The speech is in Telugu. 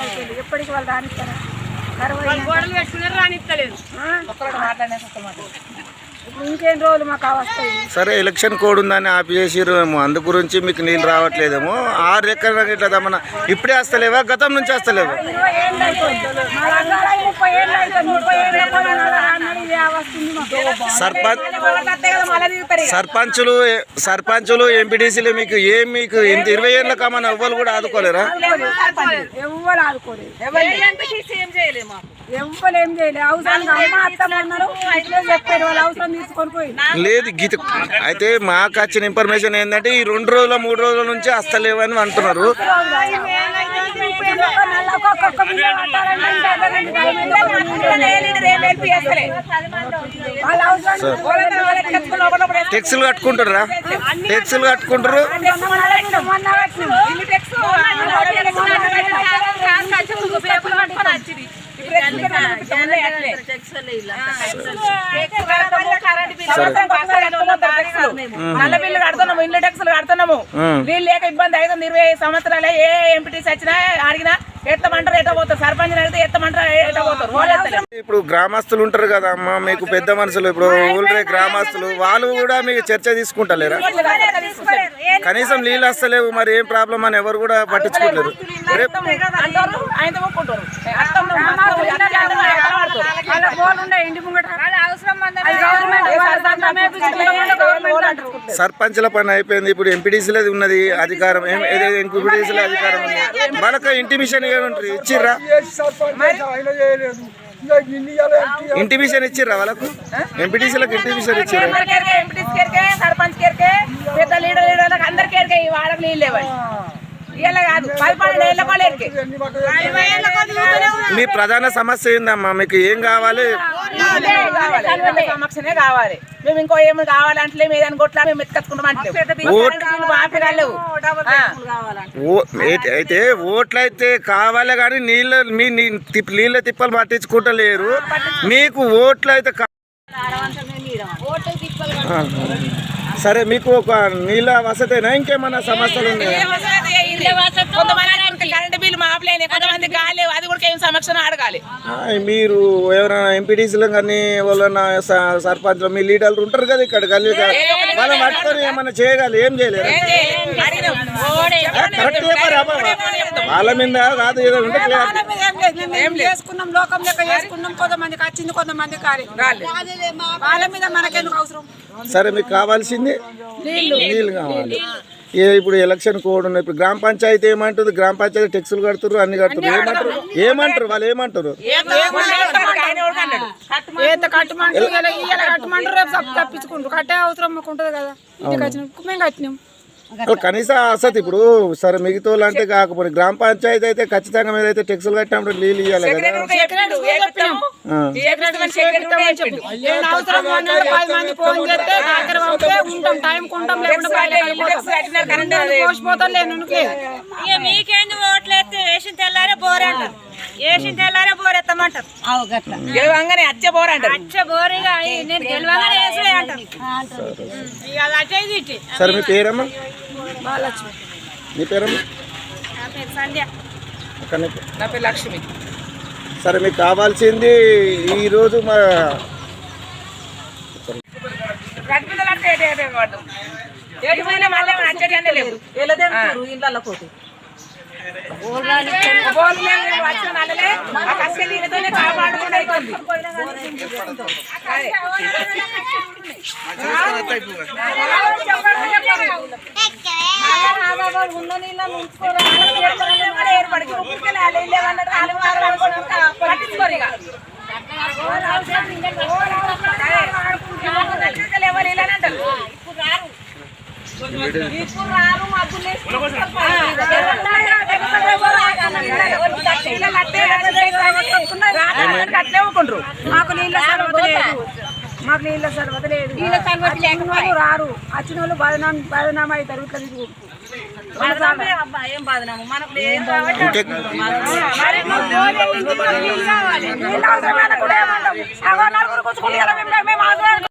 అయిపోయింది ఎప్పటికి వాళ్ళు గోడలు పెట్టుకున్నారు రానిస్తలేదు. ఇప్పుడు ఇంకేం రోజులు మాకు వస్తాయి? సరే ఎలక్షన్ కోడ్ ఉందని ఆపేసిర్రు ఏమో. అందు గురించి మీకు నీళ్ళు రావట్లేదేమో. ఆరు ఎక్కడ ఇట్లా ఇప్పుడే వస్తలేవా? గతం నుంచి వస్తలేవా? ఏళ్ళు అయిపోయింది మా రంగాల ముప్పై ఏళ్ళు అయిపోయింది ముప్పై ఏళ్ళు అన్నది ఇది వస్తుంది మాకు సర్పంచ్ సర్పంచులు సర్పంచులు ఎంపీటీసీలు మీకు ఏం మీకు ఇంత ఇరవై ఏళ్ళ కామన్ ఎవ్వరు కూడా ఆదుకోలేరా? ఎవ్వరు ఆదుకోలేదు ఏం చేయలేము మాకు. ఎవ్వరు ఏం చేయలేదు అవసరం అమ్మ అత్తమ్మ అన్నారు. ఇట్లే చెప్పారు. వాళ్ళు అవసరం తీసుకొని పోయి. లేదు గీత అయితే మాకు వచ్చిన ఇన్ఫర్మేషన్ ఏంటంటే ఈ రెండు రోజుల మూడు రోజుల నుంచి వస్తలేవని అంటున్నారు. టెక్స్లు కట్టుకుంటారా టెక్స్లు కట్టుకుంటారు. నల్ల బిల్లు కడుతున్నాము ఇల్లు ట్యాక్సులు కడుతున్నాము. వీళ్ళు లేక ఇబ్బంది అవుతుంది ఇరవై ఐదు సంవత్సరాలే ఏ ఎంపీటీస్ వచ్చినా అడిగినా ఎత్తమంటారు ఎట్ట పోతారు సర్పంచ్ అడిగితే ఎత్తమంటారు ఎట్ట పోతారు వాళ్ళు ఎత్తలేరు. ఇప్పుడు గ్రామస్తులు ఉంటారు కదా అమ్మ మీకు పెద్ద మనుషులు ఇప్పుడు ఊళ్ళే గ్రామస్తులు వాళ్ళు కూడా మీకు చర్చ తీసుకుంటలేరా కనీసం నీళ్ళు వస్తలేవు మరి ఏం ప్రాబ్లం అని ఎవరు కూడా పట్టించుకోలేరు ఆయన సర్పంచ్ల పని అయిపోయింది. ఇప్పుడు ఎంపీడీసీలది ఉన్నది అధికారం. ఎంపీడీసీల అధికారం ఉంది. వాళ్ళకి ఇంటిమిషన్ ఏమంటారు ఇచ్చిర్రా? ఇంటిమిషన్ ఇచ్చిర్రా వాళ్ళకు? ఎంపీటీసీలకు ఇంటిమిషన్ ఇచ్చిర్రా? సర్పంచ్ కేరకే పెద్ద లీడర్ లీడర్లకు అందరి కేరకే ఈ వాడకు నీళ్ళు లేవాలి ఇలా కాదు. పది పన్నెండు ఏళ్ళ కూడా ఎరికే మీ ప్రధాన సమస్య ఏందమ్మా? మీకు ఏం కావాలి? సమక్షనే కావాలి. మేము ఇంకో ఏమి కావాలంటే ఏదని కొట్లా మేము అయితే- అయితే ఓట్లు అయితే కావాలి కానీ నీళ్ళ మీ నీళ్ళ తిప్పలు పట్టించుకుంటలేరు. మీకు ఓట్లు అయితే కా- ఆ. సరే మీకు ఒక నీళ్ళ వసతేనా? ఇంకేమన్నా సమస్యలు ఉన్నాయా? కొంతమంది కరెంట్ బిల్లు మాపలేని కొంతమంది కాలేవు అది కూడా ఏం సమక్షణ అడగాలి. ఆ, మీరు ఎవరైనా ఎంపీటీసీలు కానీ ఎవరైనా సర్పంచ్ మీ లీడర్లు ఉంటారు కదా ఇక్కడ గల్లీ వాళ్ళని పట్టుకొని ఏమన్నా చేయగలి ఏం చేయలేరు. కరెక్ట్ అబ్బా. వాళ్ళ మీద కాదు ఏదో చేసుకున్నాం లోకం లెక్క చేసుకున్నాం కొంతమందికి వచ్చింది కొంతమంది కాలి వాళ్ళ మీద మనకెందుకు అవసరం? సరే మీకు కావాల్సింది నీళ్ళు. కావాలి. ఇప్పుడు ఎలక్షన్ కోడ్ ఉన్నాయి ఇప్పుడు గ్రామ పంచాయతీ ఏమంటుంది గ్రామ పంచాయతీ టెక్స్లు కడుతున్నారు అన్ని కడుతున్నారు ఏమంటారు ఏమంటారు వాళ్ళు ఏమంటారు కట్టమంటారు కట్టే అవసరం మాకు ఉంటుంది కదా మేము కట్టినాం కనీసం అసలు ఇప్పుడు సరే మిగతా వాళ్ళు అంటే కాకపోతే గ్రామ పంచాయతీ అయితే ఖచ్చితంగా మీద అయితే టెక్స్లు కట్టినప్పుడు నీళ్ళు ఇవ్వాలి కదా. మీకేంది వేసిన తెల్లారే వేసిన గెలవంగానే అచ్చే అచ్చ బోరిగా నేను గెలవగానే వేసుడే అంటారు. సరే మీ పేరమ్మా? మీ పేరమ్మా నా పేరు సంధ్య నీ పేరు. నా పేరు లక్ష్మి సరే మీకు కావాల్సింది ఈరోజు మా గడ్పిదలు అంటే ఏటే ఏటే వాడు. ఏటి పోయినా మళ్ళీ ఏమైనా అచ్చేటి అంటే లేవు. బోర్లు ఆ కసిక నీళ్ళతోనే కాపాడుకుంటూ అవుతుంది. అదే. ఏర్పడికి నాలుగు ఇల్లు ఏమన్నారు, నాలుగు వారాలు పట్టించుకోరు ఇక. ఇప్పుడు రారు, మబ్బులు వేసుకుంటారు. పిల్లలు అట్టే అట్లే మాకు నీళ్ళ సర్వత లేదు మాకు నీళ్ళ సర్వత లేదు వచ్చిన రారు వచ్చిన వాళ్ళు బదనాం బదనామ అవుతారు ఇట్లా తిరుగు కూర్చుకుంటే